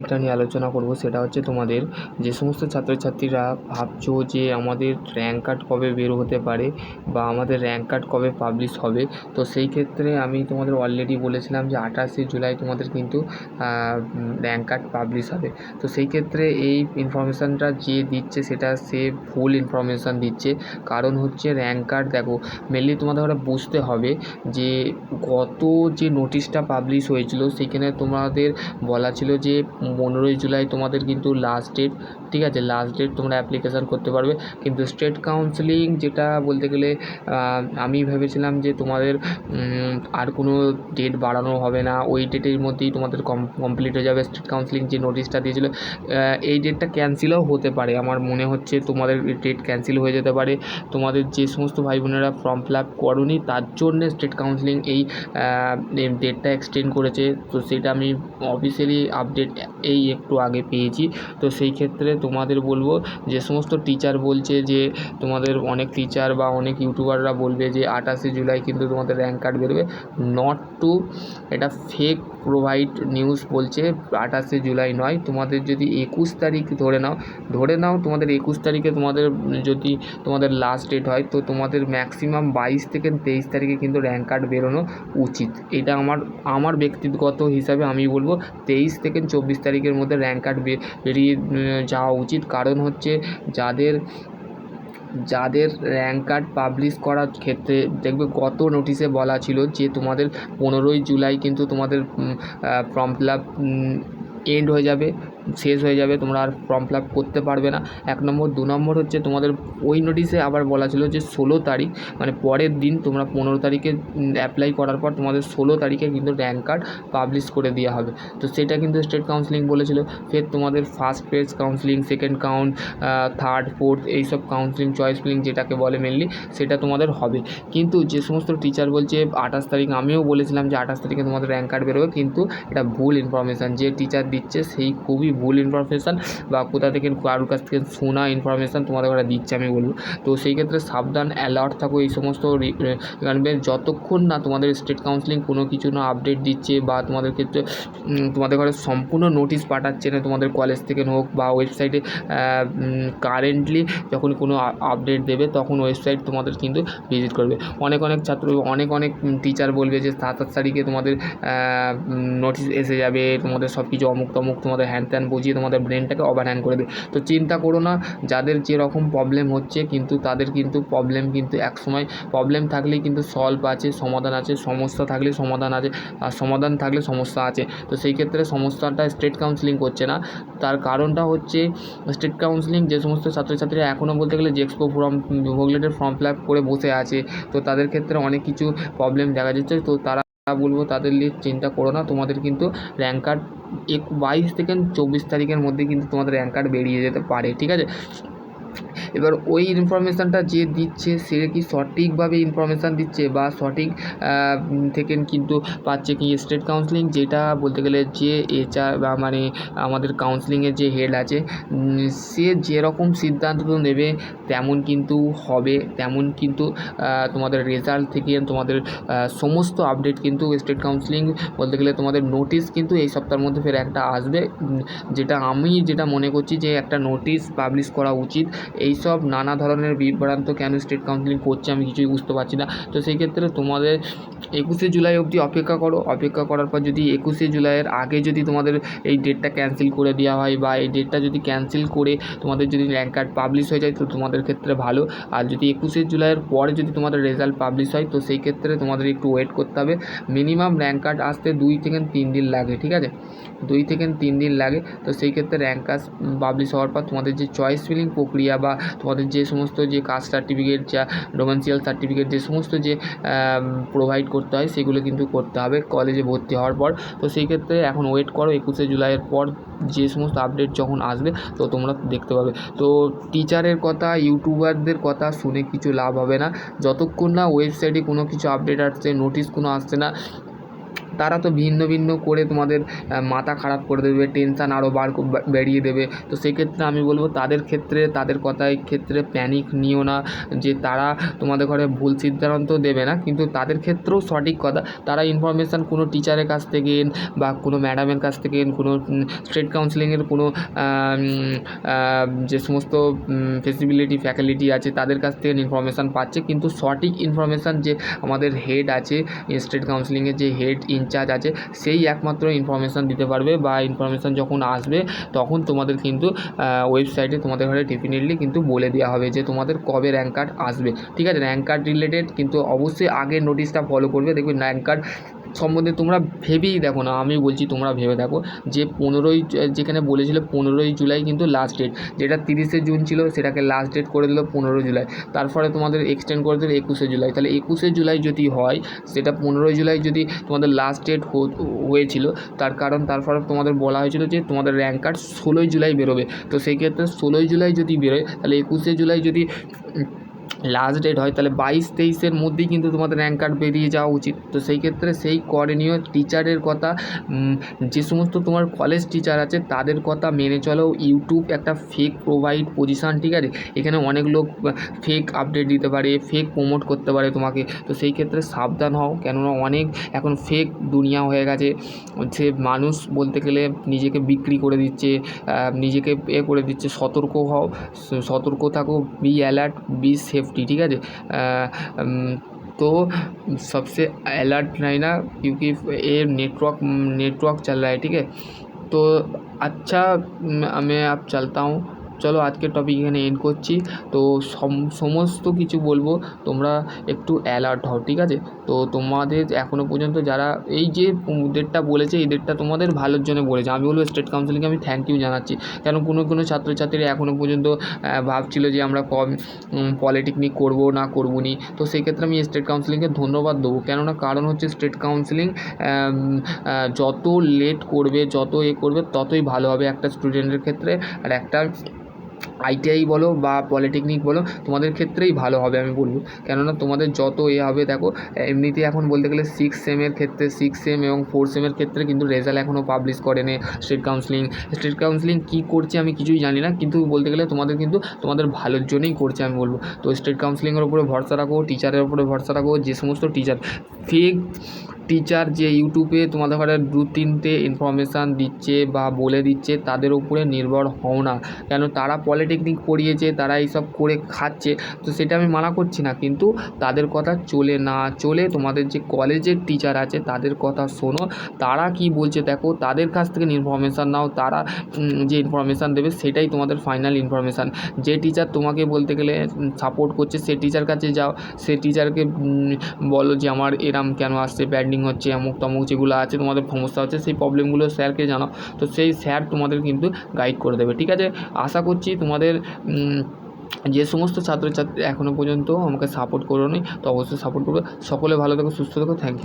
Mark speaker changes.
Speaker 1: এটা নিয়ে আলোচনা করব। সেটা হচ্ছে তোমাদের যে সমস্ত ছাত্রছাত্রীরা ভাবছ যে আমাদের র্যাঙ্ক কার্ড কবে বের হতে পারে বা আমাদের র্যাঙ্ক কার্ড কবে পাবলিশ হবে? তো সেই ক্ষেত্রে আমি তোমাদের অলরেডি বলেছিলাম যে আঠাশে জুলাই তোমাদের কিন্তু র্যাঙ্ক কার্ড পাবলিশ হবে। তো সেই ক্ষেত্রে এই ইনফরমেশানটা যে দিচ্ছে সেটা সে ভুল ইনফরমেশান দিচ্ছে। কারণ হচ্ছে র্যাঙ্ক কার্ড দেখো মেনলি তোমাদের ওটা বুঝতে হবে যে গত যে নোটিশটা পাবলিশ হয়েছিল, সেখানে তোমাদের বলা ছিল যে পনেরোই জুলাই তোমাদের কিন্তু লাস্ট ডেট ঠিক আছে? লাস্ট ডেট তোমরা অ্যাপ্লিকেশান করতে পারবে। কিন্তু স্টেট কাউন্সিলিং যেটা বলতে গেলে আমি ভেবেছিলাম যে তোমাদের আর কোনো ডেট বাড়ানো হবে না। ওই ডেটের মধ্যেই তোমাদের কম কমপ্লিট হয়ে যাবে স্টেট কাউন্সিলিং যে নোটিশটা দিয়েছিলো। এই ডেটটা ক্যান্সেলও হতে পারে। আমার মনে হচ্ছে তোমাদের ডেট ক্যান্সেল হয়ে যেতে পারে। তোমাদের যে সমস্ত ভাই বোনেরা ফর্ম ফিল আপ করোনি, তার জন্যে স্টেট কাউন্সিলিং এই ডেটটা এক্সটেন্ড করেছে। তো সেটা আমি অফিসিয়ালি আপডেট এই একটু আগে পেয়েছি। তো সেই ক্ষেত্রে তোমাদের বলব যে সমস্ত টিচার বলছে যে তোমাদের অনেক টিচার বা অনেক ইউটিউবাররা বলবে যে আঠাশে জুলাই কিন্তু তোমাদের র্যাঙ্ক কার্ড বেরোবে। নট টু এটা ফেক প্রোভাইড নিউজ বলছে আঠাশে জুলাই নয়। তোমাদের যদি একুশ তারিখ ধরে নাও ধরে নাও তোমাদের একুশ তারিখে তোমাদের যদি তোমাদের লাস্ট ডেট হয়, তো তোমাদের ম্যাক্সিমাম বাইশ থেকে তেইশ তারিখে কিন্তু র্যাঙ্ক কার্ড বেরোনো উচিত। এটা আমার আমার ব্যক্তিগত হিসাবে আমি বলব, তেইশ থেকে চব্বিশ তারিখের মধ্যে র্যাঙ্ক কার্ড বেরিয়ে যাওয়া উচিত। কারণ হচ্ছে যাদের যাদের র্যাঙ্ক কার্ড পাবলিশ করার ক্ষেত্রে দেখবে গত নোটিশে বলা ছিল যে তোমাদের পনেরোই জুলাই কিন্তু তোমাদের ফর্ম ফিল আপ এন্ড হয়ে যাবে। শেষ হয়ে যাবে, তোমরা আর ফর্ম ফিল আপ করতে পারবে না। এক নম্বর, দু নম্বর হচ্ছে তোমাদের ওই নোটিশে আবার বলা ছিল যে ষোলো তারিখ মানে পরের দিন তোমরা পনেরো তারিখে অ্যাপ্লাই করার পর তোমাদের ষোলো তারিখে কিন্তু র্যাঙ্ক কার্ড পাবলিশ করে দেওয়া হবে। তো সেটা কিন্তু স্টেট কাউন্সিলিং বলেছিল। ফের তোমাদের first phase counselling second count third fourth এইসব কাউন্সিলিং চয়েস ফিলিং যেটাকে বলে মেনলি সেটা তোমাদের হবে। কিন্তু যে সমস্ত টিচার বলছে আঠাশ তারিখ, আমিও বলেছিলাম যে আঠাশ তারিখে তোমাদের র্যাঙ্ক কার্ড বেরোবে, কিন্তু এটা ভুল ইনফরমেশান যে টিচার দিচ্ছে, সেই খুবই ভুল ইনফরমেশান বা কোথা থেকে কারোর কাছ থেকে শোনা ইনফরমেশান তোমাদের ওরা দিচ্ছে, আমি বলব। তো সেই ক্ষেত্রে সাবধান অ্যালার্ট থাকো, এই সমস্ত যতক্ষণ না তোমাদের স্টেট কাউন্সিলিং কোনো কিছু না আপডেট দিচ্ছে বা তোমাদের ক্ষেত্রে তোমাদের ঘরে সম্পূর্ণ নোটিশ পাঠাচ্ছে না তোমাদের কলেজ থেকে হোক বা ওয়েবসাইটে কারেন্টলি যখন কোনো আপডেট দেবে, তখন ওয়েবসাইট তোমাদের কিন্তু ভিজিট করবে। অনেক অনেক ছাত্র, অনেক অনেক টিচার বলবে যে সাত আট তারিখে তোমাদের নোটিশ এসে যাবে, তোমাদের সব কিছু অমুক তমুক তোমাদের হ্যান ত্যান বুঝিয়ে তোমাদের ব্রেনটাকে ওভার করে দেবে তো চিন্তা করো না, যাদের যেরকম প্রবলেম হচ্ছে কিন্তু তাদের কিন্তু প্রবলেম কিন্তু এক সময় প্রবলেম থাকলেই কিন্তু সলভ আছে, সমাধান আছে, সমস্যা থাকলে সমাধান আছে, আর সমাধান থাকলে সমস্যা আছে। তো সেই ক্ষেত্রে সমস্যাটা স্টেট কাউন্সিলিং করছে না। তার কারণটা হচ্ছে স্টেট কাউন্সিলিং যে সমস্ত ছাত্রছাত্রীরা এখনও বলতে গেলে জেক্সপো ফর্ম ভোগলেটের ফর্ম ফিল আপ করে বসে আছে, তো তাদের ক্ষেত্রে অনেক কিছু প্রবলেম দেখা যাচ্ছে। তো তারা বলব তাদের নিয়ে চিন্তা করো না। তোমাদের কিন্তু র্যাঙ্ক কার্ড এক বাইশ থেকে চব্বিশ তারিখের মধ্যে কিন্তু তোমাদের র্যাঙ্ক কার্ড বেরিয়ে যেতে পারে, ঠিক আছে? এবার ওই ইনফরমেশানটা যে দিচ্ছে, সে কি সঠিকভাবে ইনফরমেশান দিচ্ছে বা সঠিক থেকে কিন্তু পাচ্ছে কি স্টেট কাউন্সিলিং যেটা বলতে গেলে যে এইচআর বা মানে আমাদের কাউন্সিলিংয়ের যে হেড আছে সে যেরকম সিদ্ধান্ত নেবে তেমন কিন্তু হবে, তেমন কিন্তু তোমাদের রেজাল্ট থেকে তোমাদের সমস্ত আপডেট কিন্তু স্টেট কাউন্সিলিং বলতে গেলে তোমাদের নোটিশ কিন্তু এই সপ্তাহের মধ্যে ফের একটা আসবে। যেটা আমি যেটা মনে করছি যে একটা নোটিশ পাবলিশ করা উচিত এইসব নানা ধরনের বিভ্রান্ত কেন স্টেট কাউন্সিলিং করছে আমি কিছুই বুঝতে পারছি না। তো সেই ক্ষেত্রে তোমাদের একুশে জুলাই অবধি অপেক্ষা করো। অপেক্ষা করার পর যদি একুশে জুলাইয়ের আগে যদি তোমাদের এই ডেটটা ক্যান্সেল করে দেওয়া হয় বা এই ডেটটা যদি ক্যান্সেল করে তোমাদের যদি র্যাঙ্ক কার্ড পাবলিশ হয়ে যায়, তো তোমাদের ক্ষেত্রে ভালো। আর যদি একুশে জুলাইয়ের পরে যদি তোমাদের রেজাল্ট পাবলিশ হয়, তো সেই ক্ষেত্রে তোমাদের একটু ওয়েট করতে হবে। মিনিমাম র্যাঙ্ক কার্ড আসতে দুই থেকে তিন দিন লাগে, ঠিক আছে? দুই থেকে তিন দিন লাগে। তো সেই ক্ষেত্রে র্যাঙ্ক কার্ড পাবলিশ হওয়ার পর তোমাদের যে চয়েস ফিলিং প্রক্রিয়া বা তোমাদের যে সমস্ত যে কাস্ট সার্টিফিকেট যা ডোমেন্সিয়াল সার্টিফিকেট যে সমস্ত যে প্রোভাইড করতে হয়, সেগুলো কিন্তু করতে হবে। কলেজে ভর্তি হওয়ার পর। তো সেই ক্ষেত্রে এখন ওয়েট করো, একুশে জুলাইয়ের পর যে সমস্ত আপডেট যখন আসবে, তো তোমরা দেখতে পাবে। তো টিচারের কথা ইউটিউবারদের কথা শুনে কিছু লাভ হবে না। যতক্ষণ না ওয়েবসাইটে কোনো কিছু আপডেট আসছে নোটিশ কোনো আসছে না তারা তো ভিন্ন ভিন্ন করে তোমাদের মাথা খারাপ করে দেবে টেনশান আরও বার বেরিয়ে দেবে। তো সেক্ষেত্রে আমি বলব তাদের ক্ষেত্রে, তাদের কথায় ক্ষেত্রে প্যানিক নিও না, যে তারা তোমাদের ঘরে ভুল সিদ্ধান্ত দেবে না। কিন্তু তাদের ক্ষেত্রেও সঠিক কথা। তারা ইনফরমেশান কোনো টিচারের কাছ থেকে বা কোনো ম্যাডামের কাছ থেকে কোনো স্টেট কাউন্সিলিংয়ের কোনো যে সমস্ত ফেসিবিলিটি ফ্যাকাল্টি আছে, তাদের কাছ থেকে ইনফরমেশান পাচ্ছে। কিন্তু সঠিক ইনফরমেশান যে আমাদের হেড আছে স্টেট কাউন্সিলিংয়ের যে হেড ইনচার্জ আছে, সেই একমাত্র ইনফরমেশান দিতে পারবে বা ইনফরমেশান যখন আসবে, তখন তোমাদের কিন্তু ওয়েবসাইটে তোমাদের ঘরে ডেফিনেটলি কিন্তু বলে দেওয়া হবে যে তোমাদের কবে র্যাঙ্ক কার্ড আসবে। ঠিক আছে? র্যাঙ্ক কার্ড রিলেটেড কিন্তু অবশ্যই আগের নোটিশটা ফলো করবে। দেখবে র্যাঙ্ক কার্ড সম্বন্ধে তোমরা ভেবেই দেখো না আমি বলছি তোমরা ভেবে দেখো যে পনেরোই যেখানে বলেছিল পনেরোই জুলাই কিন্তু লাস্ট ডেট যেটা তিরিশে জুন ছিল সেটাকে লাস্ট ডেট করে দিল পনেরো জুলাই তারপরে তোমাদের এক্সটেন্ড করে দিল একুশে জুলাই, তাহলে একুশে জুলাই যদি হয়, সেটা পনেরোই জুলাই যদি তোমাদের লাস্ট ডেট হয়েছিল, তার কারণ তারপরে তোমাদের বলা হয়েছিল যে তোমাদের র্যাঙ্ক কার্ড ষোলোই জুলাই বেরোবে, তো সেই ক্ষেত্রে ষোলোই জুলাই যদি বেরোয়, তাহলে একুশে জুলাই যদি লাস্ট ডেট হয়, তাহলে বাইশ তেইশের মধ্যেই কিন্তু তোমাদের র্যাঙ্ক কার্ড বেরিয়ে যাওয়া উচিত। তো সেই ক্ষেত্রে সেই করণীয় টিচারের কথা যে সমস্ত তোমার কলেজ টিচার আছে, তাদের কথা মেনে চলো। ইউটিউব একটা ফেক প্রোভাইড পজিশান ঠিক আছে? এখানে অনেক লোক ফেক আপডেট দিতে পারে ফেক প্রমোট করতে পারে তোমাকে। তো সেই ক্ষেত্রে সাবধান হও, কেননা অনেক এখন ফেক দুনিয়া হয়ে গেছে। সে মানুষ বলতে গেলে নিজেকে বিক্রি করে দিচ্ছে নিজেকে এ করে দিচ্ছে। সতর্ক হও সতর্ক থাকো বি অ্যালার্ট বি সেফ ठीक है तो सबसे अलर्ट रहना क्योंकि ये नेटवर्क नेटवर्क चल रहा है, ठीक है? तो अच्छा मैं आप चलता हूँ। চলো আজকের টপিক এখানে এন্ড করছি। তো সমস্ত কিছু বলব, তোমরা একটু অ্যালার্ট হও, ঠিক আছে? তো তোমাদের এখনও পর্যন্ত যারা, এই যে ডেটটা বলেছে, এই ডেটটা তোমাদের ভালোর জন্য বলেছে। আমি বলব স্টেট কাউন্সিলিংকে আমি থ্যাংক ইউ জানাচ্ছি। কেন কোনো কোনো ছাত্রছাত্রীরা এখনও পর্যন্ত ভাবছিল যে আমরা কম পলিটেকনিক করব না করব নি তো সেই ক্ষেত্রে আমি স্টেট কাউন্সিলিংকে ধন্যবাদ দেবো। কেননা কারণ হচ্ছে স্টেট কাউন্সিলিং যত লেট করবে, যত এ করবে, ততই ভালো হবে একটা স্টুডেন্টের ক্ষেত্রে। আর একটা আইটিআই বলো বা পলিটেকনিক বলো, তোমাদের ক্ষেত্রেই ভালো হবে আমি বলব। কেননা তোমাদের যত এ হবে, দেখো, এমনিতে এখন বলতে গেলে সিক্স সেমের ক্ষেত্রে সিক্স সেম এবং ফোর সেমের ক্ষেত্রে কিন্তু রেজাল্ট এখনও পাবলিশ করেনি স্টেট কাউন্সিলিং স্টেট কাউন্সিলিং কী করছে আমি কিছুই জানি না, কিন্তু বলতে গেলে তোমাদের কিন্তু তোমাদের ভালোর জন্যই করছে আমি বলব। তো স্টেট কাউন্সিলিংয়ের উপরে ভরসা রাখো টিচারের উপরে ভরসা রাখো, যে সমস্ত টিচার ফেক টিচার যে ইউটিউবে তোমাদের ঘরে দু তিনটে ইনফরমেশান দিচ্ছে বা বলে দিচ্ছে, তাদের উপরে নির্ভর হও না। কেন তারা পলিটেকনিক পড়িয়েছে, তারা এইসব করে খাচ্ছে, তো সেটা আমি মানা করছি না। কিন্তু তাদের কথা চলে না চলে তোমাদের যে কলেজের টিচার আছে, তাদের কথা শোনো। তারা কি বলছে দেখো, তাদের কাছ থেকে ইনফরমেশান নাও, তারা যে ইনফরমেশান দেবে সেটাই তোমাদের ফাইনাল ইনফরমেশান যে টিচার তোমাকে বলতে গেলে সাপোর্ট করছে, সে টিচার কাছে যাও। সে টিচারকে বলো যে আমার এরাম কেন আসছে ব্যাড পেন্ডিং হচ্ছে অমুক তমুক যেগুলো আছে তোমাদের সমস্যা হচ্ছে, সেই প্রবলেমগুলো স্যারকে জানাও। তো সেই স্যার তোমাদের কিন্তু গাইড করে দেবে, ঠিক আছে? আশা করছি তোমাদের যে সমস্ত ছাত্রছাত্রী এখনও পর্যন্ত আমাকে সাপোর্ট করোনি, তো অবশ্যই সাপোর্ট করবে। সকলে ভালো থেকো, সুস্থ থেকো থ্যাংক ইউ